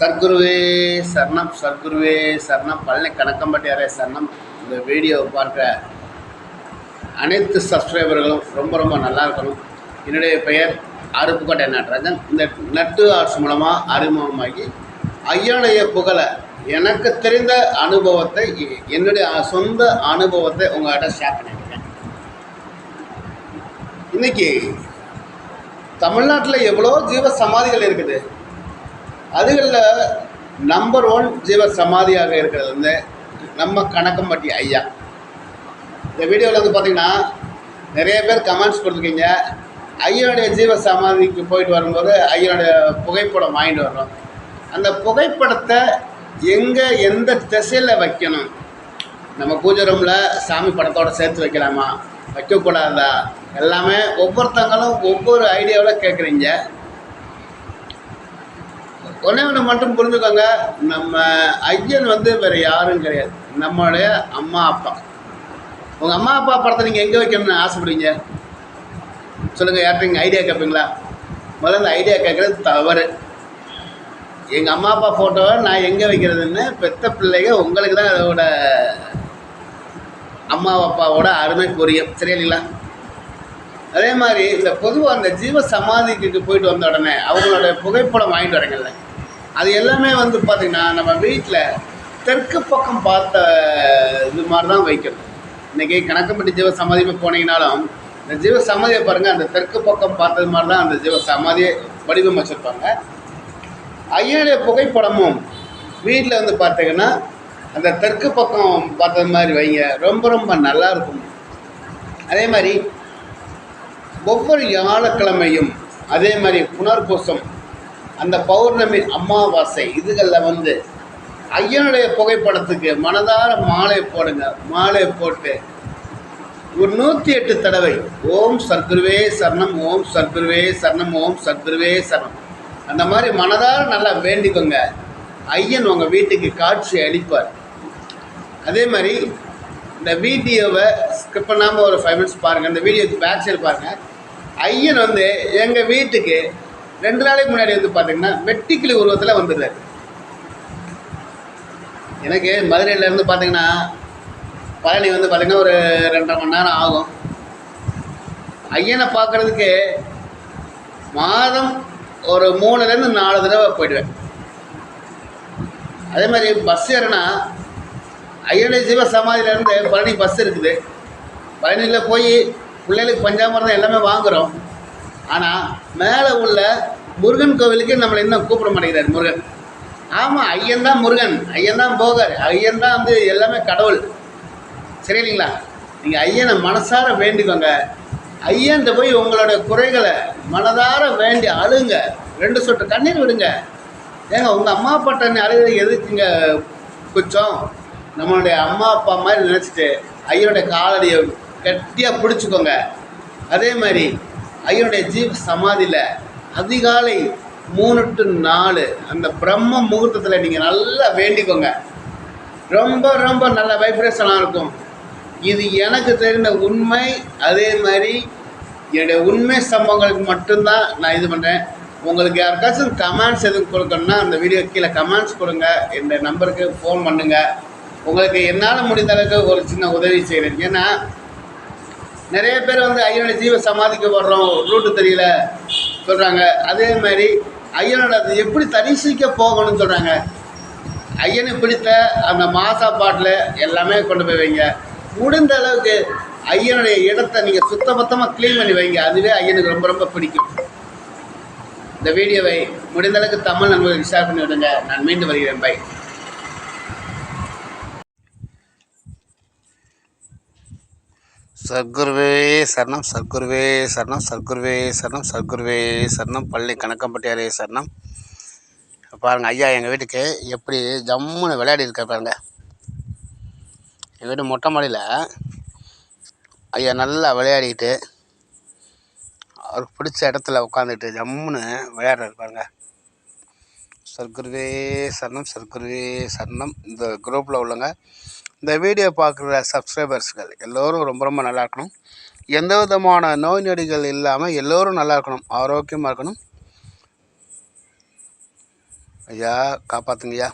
சர்க்குருவே சரணம் சர்க்குருவே சரணம். பழனி கணக்கம்பட்டியாரே சரணம். இந்த வீடியோவை பார்க்குற அனைத்து சப்ஸ்கிரைபர்களும் ரொம்ப ரொம்ப நல்லா இருக்கணும். என்னுடைய பெயர் அருப்புக்கோட்டை நடராஜன். இந்த நட்டு ஆர்ட்ஸ் மூலமாக அறிமுகமாகி ஐயாவுடைய புகழை எனக்கு தெரிந்த அனுபவத்தை என்னுடைய சொந்த அனுபவத்தை உங்கள்கிட்ட ஷேர் பண்ணியிருக்கேன். இன்னைக்கு தமிழ்நாட்டில் எவ்வளோ ஜீவ சமாதிகள் இருக்குது? அதுகளில் நம்பர் ஒன் ஜீவ சமாதியாக இருக்கிறது வந்து நம்ம கணக்கம்பட்டி ஐயா. இந்த வீடியோவில் வந்து பார்த்தீங்கன்னா நிறைய பேர் கமெண்ட்ஸ் கொடுத்துருக்கீங்க. ஐயனுடைய ஜீவ சமாதிக்கு போயிட்டு வரும்போது ஐயனுடைய புகைப்படம் வாங்கிட்டு வர்றோம். அந்த புகைப்படத்தை எங்கே எந்த திசையில் வைக்கணும்? நம்ம பூஜை ரூமில் சாமி படத்தோடு சேர்த்து வைக்கலாமா? வைக்கக்கூடாதா? எல்லாமே ஒவ்வொருத்தங்களும் ஒவ்வொரு ஐடியாவில் கேட்குறீங்க ஒன்றே ஒன்று மட்டும் புரிஞ்சுக்கோங்க நம்ம ஐயன் வந்து வேறு யாரும் கிடையாது. நம்மளுடைய அம்மா அப்பா. உங்கள் அம்மா அப்பா படத்தை நீங்கள் எங்கே வைக்கணும்னு ஆசைப்படுவீங்க சொல்லுங்கள் யார்கிட்ட ஐடியா கேட்பீங்களா? முதல்ல இந்த ஐடியா கேட்குறது தவறு. எங்கள் அம்மா அப்பா ஃபோட்டோவை நான் எங்கே வைக்கிறதுன்னு பெத்த பிள்ளைங்க உங்களுக்கு தான் அதோட அம்மா அப்பாவோட அருமை புரியும். சரி இல்லைங்களா? அதே மாதிரி இந்த பொதுவாக அந்த ஜீவ சமாதிக்கு போயிட்டு வந்த உடனே அவங்களோட புகைப்படம் வாங்கிட்டு வரீங்கல்ல. அது எல்லாமே வந்து பார்த்திங்கன்னா நம்ம வீட்டில் தெற்கு பக்கம் பார்த்த இது மாதிரி தான் வைக்கணும். இன்றைக்கி கணக்கம்பட்டி ஜீவ சமாதிமே போனீங்கனாலும் இந்த ஜீவ சமாதியை பாருங்கள் அந்த தெற்கு பக்கம் பார்த்தது மாதிரி தான் அந்த ஜீவ சமாதியை வடிவமைச்சிருப்பாங்க. ஐயனுடைய புகைப்படமும் வீட்டில் வந்து பார்த்தீங்கன்னா அந்த தெற்கு பக்கம் பார்த்தது மாதிரி வைங்க ரொம்ப ரொம்ப நல்லா இருக்கும். அதே மாதிரி ஒவ்வொரு வியாழக்கிழமையும் அதே மாதிரி புனர்பூசம் அந்த பௌர்ணமி அமாவாசை இதுகளில் வந்து ஐயனுடைய புகைப்படத்துக்கு மனதார மாலை போடுங்க. மாலை போட்டு ஒரு நூற்றி எட்டு தடவை ஓம் சர்க்குருவே சரணம் ஓம் சர்க்குருவே சரணம் ஓம் சர்க்குருவே சரணம். அந்த மாதிரி மனதார நல்லா வேண்டிக்கோங்க. ஐயன் உங்கள் வீட்டுக்கு காட்சி அளிப்பார். அதே மாதிரி இந்த வீடியோவை ஸ்கிப் பண்ணாமல் ஒரு ஃபைவ் மினிட்ஸ் பாருங்கள் இந்த வீடியோக்கு பேக் சைடு பாருங்கள் ஐயன் வந்து எங்கள் வீட்டுக்கு ரெண்டு நாளைக்கு முன்னாடி வந்து பார்த்தீங்கன்னா வெட்டிக்கிளி உருவத்தில் வந்துடுறாரு. எனக்கு மதுரையிலேருந்து பார்த்தீங்கன்னா பழனி வந்து பார்த்தீங்கன்னா ஒரு ரெண்டரை மணி நேரம் ஆகும். ஐயனை பார்க்குறதுக்கு மாதம் ஒரு மூணுலேருந்து நாலு தடவை போயிடுவேன். அதே மாதிரி பஸ் ஏறினா ஐயனுடைய சிவ சமாதியிலேருந்து பழனி பஸ் இருக்குது. பழனியில் போய் பிள்ளைகளுக்கு பஞ்சாமிரதம் எல்லாமே வாங்குகிறோம் ஆனால் மேலே உள்ள முருகன் கோவிலுக்கு நம்மளை இன்னும் கூப்பிட மாட்டேங்கிறார் முருகன். ஆமாம் ஐயன் தான் முருகன். ஐயன் தான் போகர். ஐயன் தான் வந்து எல்லாமே கடவுள். சரி இல்லைங்களா நீங்கள் ஐயனை மனசார வேண்டிக்கோங்க. ஐயன்ட்ட போய் உங்களோட குறைகளை மனதார வேண்டி அழுங்க. ரெண்டு சொட்டு கண்ணீர் விடுங்க. ஏங்க உங்கள் அம்மா அப்பாட்ட அழுகிறது எதுக்குங்க குச்சம்? நம்மளுடைய அம்மா அப்பா மாதிரி நினச்சிட்டு ஐயனுடைய காலடியை கட்டியாக பிடிச்சிக்கோங்க. அதே மாதிரி ஐயனுடைய ஜீவ சமாதியில் அதிகாலை மூணு டு நாலு. அந்த பிரம்ம முகூர்த்தத்தில் நீங்கள் நல்லா வேண்டிக்கோங்க. ரொம்ப ரொம்ப நல்ல வைப்ரேஷனாக இருக்கும். இது எனக்கு தெரிந்த உண்மை அதே மாதிரி என்னுடைய உண்மை சம்பவங்களுக்கு மட்டும்தான் நான் இது பண்ணுறேன் உங்களுக்கு யாருக்காச்சும் கமெண்ட்ஸ் எதுவும் கொடுக்கணும்னா அந்த வீடியோ கீழே கமெண்ட்ஸ் கொடுங்க. இந்த நம்பருக்கு ஃபோன் பண்ணுங்கள் உங்களுக்கு என்னால் முடிந்த அளவுக்கு ஒரு சின்ன உதவி செய்கிறேன் ஏன்னா நிறைய பேர் வந்து ஐயனுடைய ஜீவ சமாதிக்க போடுறோம் ரூட்டு தெரியல சொல்கிறாங்க அதே மாதிரி ஐயனோட அது எப்படி தரிசிக்க போகணும்னு சொல்கிறாங்க ஐயனை பிடித்த அந்த மாசா பாட்டில் எல்லாமே கொண்டு போய் வைங்க. முடிந்த அளவுக்கு ஐயனுடைய இடத்தை நீங்கள் சுத்தபத்தமாக க்ளீன் பண்ணி வைங்க. அதுவே ஐயனுக்கு ரொம்ப ரொம்ப பிடிக்கும். இந்த வீடியோவை முடிந்த அளவுக்கு தமிழ் நண்பர்கள் ஷேர் பண்ணி விடுங்க. நான் மீண்டும் வருகிறேன். பை சர்க்குருவே சரணம் சர்க்குருவே சரணம் சர்க்குருவே சரணம் சர்க்குருவே சரணம். பள்ளி கணக்கம்பட்டியாரே சரணம். பாருங்கள் ஐயா எங்கள் வீட்டுக்கு எப்படி ஜம்முன்னு விளையாடி இருக்க பாருங்க. எங்கள் வீட்டு மொட்டை மாடியில் ஐயா நல்லா விளையாடிக்கிட்டு அவருக்கு பிடிச்ச இடத்துல உட்காந்துட்டு ஜம்முன்னு விளையாடுறாரு பாருங்க. சர்க்குருவே சரணம் சர்க்குருவே சரணம். இந்த குரூப்பில் உள்ளவங்க இந்த வீடியோ பார்க்குற சப்ஸ்கிரைபர்ஸ்கள் எல்லோரும் ரொம்ப ரொம்ப நல்லா இருக்கணும். எந்த விதமான நோய் நொடிகள் இல்லாமல் எல்லோரும் நல்லா இருக்கணும். ஆரோக்கியமாக இருக்கணும். ஐயா காப்பாத்துங்கய்யா.